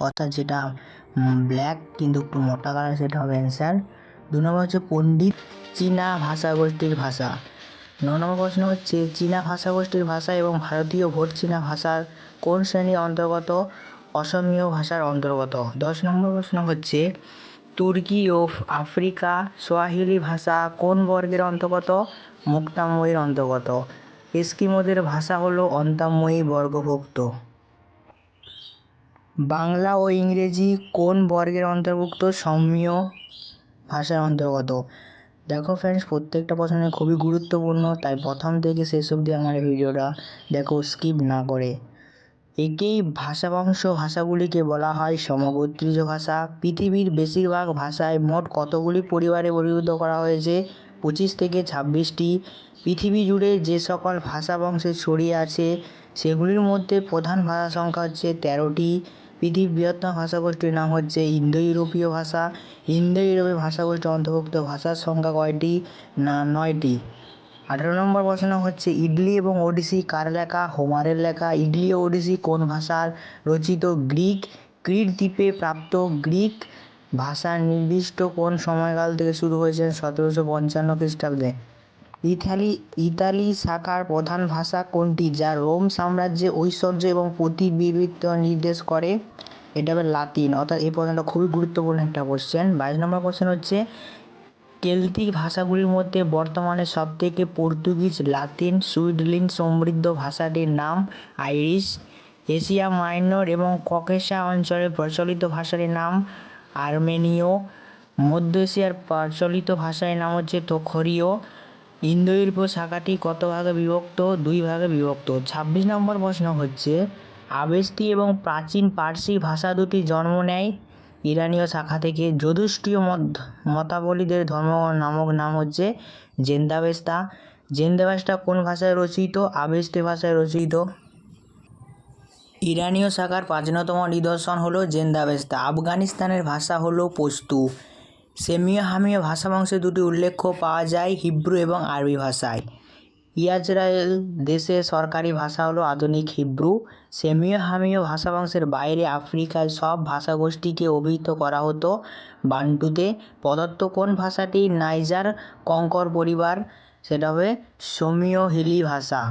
অর্থাৎ যেটা ব্ল্যাক কিন্তু একটু মোটা কালার সেটা হবে অ্যান্সার দু নম্বর হচ্ছে পণ্ডিত চীনা ভাষাগোষ্ঠীর ভাষা। ন নম্বর প্রশ্ন হচ্ছে, চীনা ভাষাগোষ্ঠীর ভাষা এবং ভারতীয় ভোট চীনা ভাষার কোন শ্রেণির অন্তর্গত, অসমীয় ভাষার অন্তর্গত? দশ নম্বর প্রশ্ন হচ্ছে, তুর্কি ও আফ্রিকা সোয়াহিলি ভাষা কোন বর্গের অন্তর্গত মুক্তাময়ীর অন্তর্গত? এস্কিমোদের ভাষা হলো অন্তাময়ী বর্গভুক্ত। বাংলা ও ইংরেজি কোন বর্গের অন্তর্ভুক্ত সৌম্য ভাষার অন্তর্গত? দেখো ফ্রেন্ডস প্রত্যেকটা প্রশ্ন খুবই গুরুত্বপূর্ণ, তাই প্রথম থেকে শেষ অবধি আমার ভিডিওটা দেখো স্কিপ না করে। একেই ভাষাবংশ ভাষাগুলিকে বলা হয় সমগোত্রীজ ভাষা। পৃথিবীর বেশিরভাগ ভাষায় মোট কতগুলি পরিবারে বর্গীভূত করা হয়েছে? পঁচিশ থেকে ছাব্বিশটি। পৃথিবী জুড়ে যে সকল ভাষা বংশে ছড়িয়ে আছে, সেগুলির মধ্যে প্রধান ভাষা সংখ্যা হচ্ছে তেরোটি। পৃথিবীর বৃহত্তম ভাষাগোষ্ঠীর নাম হচ্ছে ইন্দো ইউরোপীয় ভাষা। ইন্দো ইউরোপীয় ভাষাগোষ্ঠীর অন্তর্ভুক্ত ভাষার সংখ্যা কয়টি? না, নয়টি। আঠেরো নম্বর প্রশ্ন হচ্ছে, ইডলি এবং ওডিসি কার লেখা? হোমারের লেখা। ইডলি ও ওডিসি কোন ভাষার রচিত? গ্রিক। ক্রিট দ্বীপে প্রাপ্ত গ্রিক ভাষার নির্দিষ্ট কোন সময়কাল থেকে শুরু হয়েছে? সতেরোশো পঞ্চান্ন খ্রিস্টাব্দে। ইতালি ইতালি শাখার প্রধান ভাষা কোনটি, যা রোম সাম্রাজ্যে ঐশ্বর্য এবং প্রতিবিবিত্ব নির্দেশ করে? এটা হবে লাতিন। অর্থাৎ এই প্রশ্নটা খুবই গুরুত্বপূর্ণ একটা কোশ্চেন বাইশ নম্বর কোশ্চেন হচ্ছে, কেল্টিক ভাষাগুলির মধ্যে বর্তমানে সবথেকে পর্তুগিজ, লাতিন সুইডলিন সমৃদ্ধ ভাষাটির নাম আইরিশ, এশিয়া মাইনর এবং ককেশা অঞ্চলে প্রচলিত ভাষাটির নাম আর্মেনীয়, মধ্য এশিয়ার প্রচলিত ভাষার নাম হচ্ছে তোখরীয়। ইন্দো ইউরোপীয় শাখাটি কত ভাগে বিভক্ত? দুই ভাগে বিভক্ত। ছাব্বিশ নম্বর প্রশ্ন হচ্ছে আবেস্তি এবং প্রাচীন পার্সি ভাষা দুটি জন্ম নেয় ইরানীয় শাখা থেকে। যদুষ্টীয় মতাবলীদের ধর্ম নামক নাম হচ্ছে জেন্দাবেস্তা। জেন্দাবেস্তা কোন ভাষায় রচিত? আবেস্তি ভাষায় রচিত। ইরানীয় শাখার প্রাচীনতম নিদর্শন হলো জেন্দাবেস্তা। আফগানিস্তানের ভাষা হলো পস্তু। সেমীয় হামীয় ভাষা বংশে দুটি উল্লেখ পাওয়া যায়, হিব্রু এবং আরবি ভাষায়। ইসরায়েল দেশের সরকারি ভাষা হলো আধুনিক হিব্রু। সেমীয় হামীয় ভাষা বংশের বাইরে আফ্রিকার সব ভাষাগোষ্ঠীকে অভিহিত করা হতো বান্টুতে। প্রদত্ত কোন ভাষাটি নাইজার কঙ্কর পরিবার? সেটা হবে সমীয় হিলি ভাষা।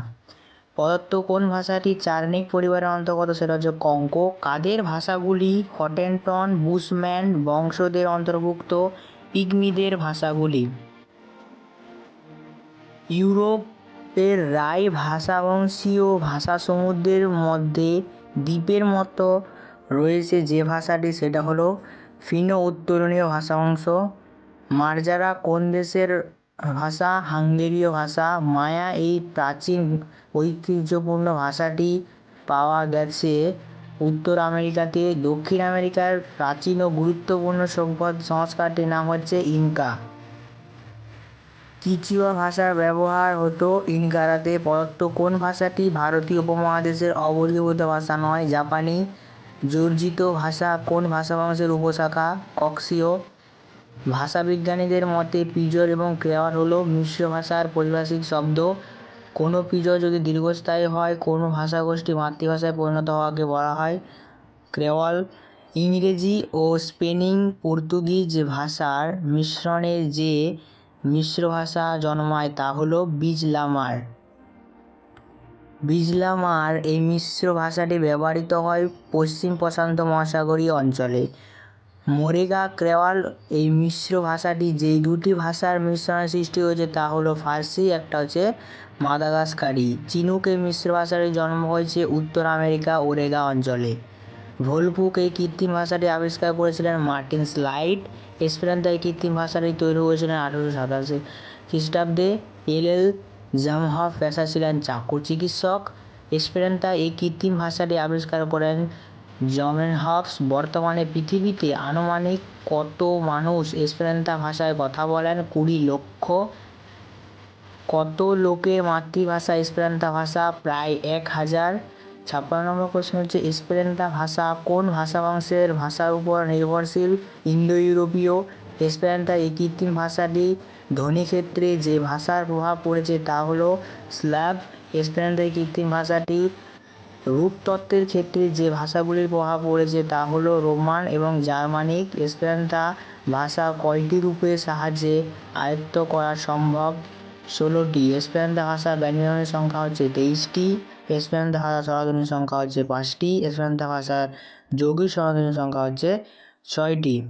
প্রদত্ত কোন ভাষাটি চার্নিক পরিবারের অন্তর্গত? সেটা হচ্ছে কঙ্ক। কাদের ভাষাগুলি হটেনটন বুশম্যান বংশদের অন্তর্ভুক্ত? পিগমিদের ভাষাগুলি। ইউরোপের রাই ভাষাবংশীয় ভাষাসমুদ্রের মধ্যে দ্বীপের মতো রয়েছে যে ভাষাটি, সেটা হলো ফিনো উত্তরণীয় ভাষাবংশ। মার্জারা কোন দেশের ভাষা, হাঙ্গেরীয় ভাষা, মায়া, এই প্রাচীন ঐতিহ্যপূর্ণ ভাষাটি পাওয়া গেছে উত্তর আমেরিকাতে। দক্ষিণ আমেরিকার প্রাচীন ও গুরুত্বপূর্ণ সভ্যত সংস্কারটির নাম হচ্ছে ইনকা। কিচুয়া ভাষার ব্যবহার হতো ইনকারাতে প্রদত্ত কোন ভাষাটি ভারতীয় উপমহাদেশের অবর্গীভূত ভাষা নয়, জাপানি, জর্জিত ভাষা কোন ভাষা বংশের উপশাখা, কক্সীয় ভাষাবিজ্ঞানীদের মতে পিজর এবং ক্রেওয়াল হলো মিশ্র ভাষার পারিভাষিক শব্দ। কোনো পিজর যদি দীর্ঘস্থায়ী হয়, কোনো ভাষাগোষ্ঠী মাতৃভাষায় পরিণত হওয়াকে বলা হয় ক্রেওয়াল ইংরেজি ও স্পেনিং পর্তুগিজ ভাষার মিশ্রণে যে মিশ্র ভাষা জন্মায় তা হলো বিজলামার। বিজলামার এই মিশ্র ভাষাটি ব্যবহৃত হয় পশ্চিম প্রশান্ত মহাসাগরীয় অঞ্চলে। মোরেগা, ক্রেওয়াল এই মিশ্র ভাষাটি যেই দুটি ভাষার মিশ্রণে সৃষ্টি হয়েছে তা হলো ফার্সি, একটা হচ্ছে মাদাগাস্কারি। চিনুক এই মিশ্র ভাষার জন্ম হয়েছে উত্তর আমেরিকা ওরেগা অঞ্চলে। ভোলপুক এই কৃত্রিম ভাষাটি আবিষ্কার করেছিলেন মার্টিন স্লাইড। এসপেরান্তো এই কৃত্রিম ভাষাটি তৈরি করেছিলেন আঠেরোশো সাতাশি খ্রিস্টাব্দে। এল এল জামহফ পেশা ছিলেন চাকুর চিকিৎসক। এসপেরান্তা এই কৃত্রিম ভাষাটি আবিষ্কার করেন জমেনহফস বর্তমানে পৃথিবীতে আনুমানিক কত মানুষ এসপেরান্তা ভাষায় কথা বলেন? কুড়ি লক্ষ। কত লোকের মাতৃভাষা এসপেরান্তা ভাষা? প্রায় এক হাজার। ছাপ্পান্ন নম্বর প্রশ্ন হচ্ছে এসপেরেন্তা ভাষা কোন ভাষা বংশের ভাষার উপর নির্ভরশীল? ইন্দো ইউরোপীয় এসপেরান্তা এই কৃত্রিম ভাষাটি ধ্বনিক্ষেত্রে যে ভাষার প্রভাব পড়েছে তা হলো স্ল্যাব। এসপেরান্তা এই কৃত্রিম ভাষাটি রূপতত্ত্বের ক্ষেত্রে যে ভাষাগুলির প্রভাব পড়েছে তা হলো রোমান এবং জার্মানিক ভাষা কয়টি রূপের সাহায্যে আয়ত্ত করা সম্ভব? ষোলোটি। এসপেরান্তা ভাষার ব্যঞ্জনের সংখ্যা হচ্ছে তেইশটি। এসপেরান্তা ভাষা স্বরধ্বনির সংখ্যা হচ্ছে পাঁচটি। এসপেরান্তা ভাষার যৌগিক স্বরধ্বনির সংখ্যা হচ্ছে ছয়টি।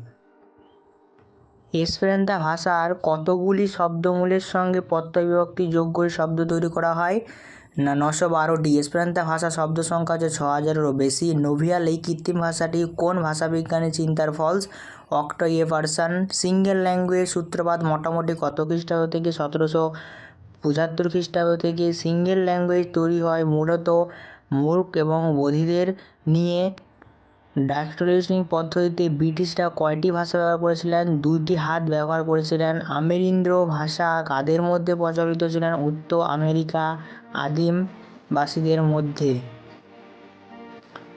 এসপেরান্তা ভাষার কতগুলি শব্দমূলের সঙ্গে প্রত্যয় বিভক্তি যোগ করে শব্দ তৈরি করা হয়? না, নশো বারোটি এসপেরান্তা ভাষা শব্দ সংখ্যা হচ্ছে ছ হাজারেরও বেশি। নোভিয়াল এই কৃত্রিম ভাষাটি কোন ভাষাবিজ্ঞানী চিন্তার ফলস? অক্টো এভারসান সিঙ্গেল ল্যাঙ্গুয়েজ সূত্রপাত মোটামুটি কত খ্রিস্টাব্দ থেকে সতেরোশো পঁচাত্তর খ্রিস্টাব্দ থেকে সিঙ্গেল ল্যাঙ্গুয়েজ তৈরি হয় মূলত মূর্খ এবং বধিরদের নিয়ে। ডাক্টোরেশনিং পদ্ধতিতে ব্রিটিশরা কয়টি ভাষা ব্যবহার করেছিলেন, দুইটি হাত ব্যবহার করেছিলেন, আমেরিন্দ্র ভাষা কাদের মধ্যে প্রচলিত ছিলেন, উত্তর আমেরিকা আদিমবাসীদের মধ্যে?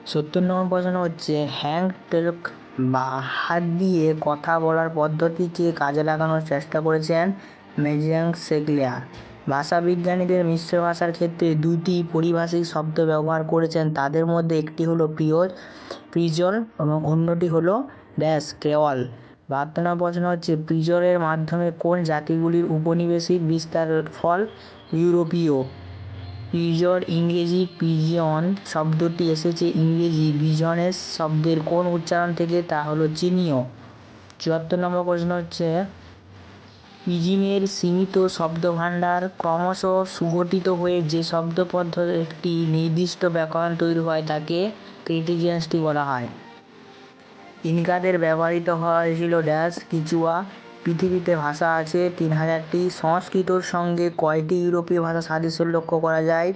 সত্তর নম্বর প্রশ্ন হচ্ছে হ্যান্ড টেক বা হাত দিয়ে কথা বলার পদ্ধতিকে কাজে লাগানোর চেষ্টা করেছেন মেজিয়াং সেগলিয়ার। ভাষাবিজ্ঞানীদের মিশ্র ভাষার ক্ষেত্রে দুটি পরিভাষিক শব্দ ব্যবহার করেছেন। তাদের মধ্যে একটি হলো প্রিয় প্রিজল এবং অন্যটি হলো ড্যাশ, ক্রেওয়াল। বাহাত্তর নম্বর প্রশ্ন হচ্ছে, প্রিজলের মাধ্যমে কোন জাতিগুলির উপনিবেশিক বিস্তার ফল ইউরোপীয়? পিজর ইংরেজি পিজিয়ন শব্দটি এসেছে ইংরেজি। বিজনেস শব্দের কোন উচ্চারণ থেকে তা হলো চীনীয় চুয়াত্তর নম্বর প্রশ্ন হচ্ছে পিজিমের সীমিত শব্দভাণ্ডার ক্রমশ সুগঠিত হয়ে যে শব্দপদ্ধতির একটি নির্দিষ্ট ব্যাকরণ তৈরি হয় তাকে ক্রিটিজিয়ান্সটি বলা হয়। ইনকাদের ব্যবহৃত হয়েছিল ড্যাশ, কিচুয়া, পৃথিবীতে ভাষা আছে তিন হাজারটি সংস্কৃতর সঙ্গে কয়টি ইউরোপীয় ভাষা সাদৃশ্য লক্ষ্য করা যায়?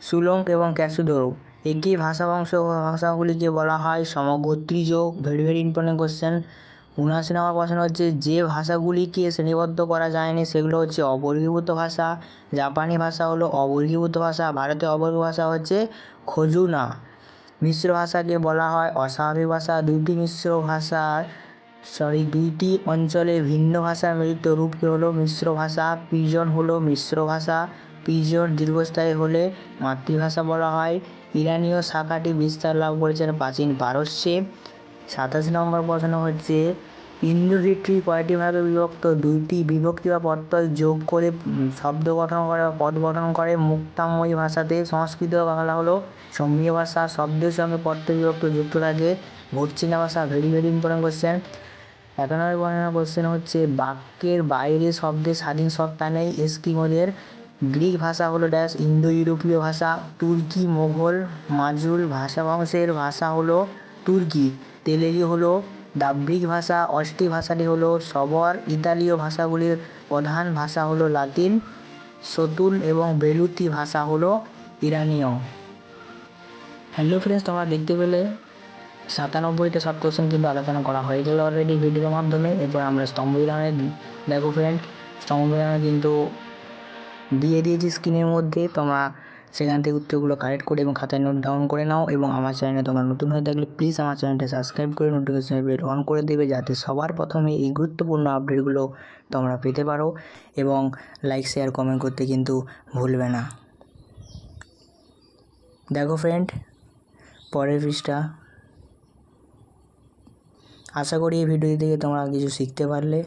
সুলঙ্ক এবং ক্যাসুদোরো। একই ভাষা বংশ ভাষাগুলিকে বলা হয় সমগোত্রীজ ভেরি ভেরি ইম্পর্টেন্ট কোশ্চেন উনআশি নম্বর প্রশ্ন হচ্ছে যে ভাষাগুলিকে শ্রেণীবদ্ধ করা যায়নি সেগুলো হচ্ছে অবর্গীভূত ভাষা, জাপানি ভাষা হলো অবর্গীভূত ভাষা ভারতীয় অবর্গীয় ভাষা হচ্ছে খজুনা। মিশ্র ভাষাকে বলা হয় অস্বাভাবিক ভাষা, দুইটি মিশ্র ভাষার সরি দুইটি অঞ্চলে ভিন্ন ভাষার মিলিত রূপকে হলো মিশ্র ভাষা, পিজন হলো মিশ্র ভাষা, পিজন দীর্ঘস্থায়ী হলে মাতৃভাষা বলা হয়। ইরানীয় শাখাটি বিস্তার লাভ করেছেন প্রাচীন পারস্যে। সাতাশ নম্বর প্রশ্ন হচ্ছে ইন্দোরিটি কয়টি ভাগে বিভক্ত, দুইটি বিভক্তি বা প্রত্যয় যোগ করে শব্দ গঠন করে বা পদ গঠন করে মুক্তাময়ী ভাষাতে সংস্কৃত বাংলা হলো সঙ্গীয় ভাষা। শব্দের সঙ্গে প্রত্যয় বিভক্ত যুক্ত থাকে ভর্চিনা ভাষা। ভেরি ভেরি ইম্পর্টেন্ট কোশ্চেন এক নম্বর কোশ্চেন হচ্ছে, বাক্যের বাইরে শব্দের স্বাধীন সত্তা নেই, এস্কিমোদের গ্রিক ভাষা হলো ড্যাশ ইন্দো ইউরোপীয় ভাষা। তুর্কি, মোঘল, মাজুল ভাষা বংশের ভাষা হলো তুর্কি। তেলেগু হলো দাব্রিক ভাষা অস্ট্রি ভাষাটি হলো সবর। ইতালীয় ভাষাগুলির প্রধান ভাষা হলো লাতিন। সতুল এবং বেলুতি ভাষা হলো ইরানীয়। হ্যালো ফ্রেন্ডস তোমরা দেখতে পেলে সাতানব্বইটা সব কোশ্চেন কিন্তু আলোচনা করা হয়ে গেল অলরেডি ভিডিওর মাধ্যমে। এরপর আমরা স্তম্ভ বিধানের দেখো ফ্রেন্ড স্তম্ভ বিধানে কিন্তু দিয়ে দিয়েছি স্ক্রিনের মধ্যে। তোমরা সেখান থেকে উত্তরগুলো কালেক্ট করে এবং খাতায় নোট ডাউন করে নাও এবং আমার চ্যানেলে তোমরা নতুন হয়ে থাকলে প্লিজ আমার চ্যানেলটা সাবস্ক্রাইব করে নোটিফিকেশন বেল অন করে দেবে যাতে সবার প্রথমে এই গুরুত্বপূর্ণ আপডেটগুলো তোমরা পেতে পারো এবং লাইক শেয়ার কমেন্ট করতে কিন্তু ভুলবে না। দেখো ফ্রেন্ড পরের পৃষ্ঠা। আশা করি এই ভিডিও থেকে তোমরা কিছু শিখতে পারলে।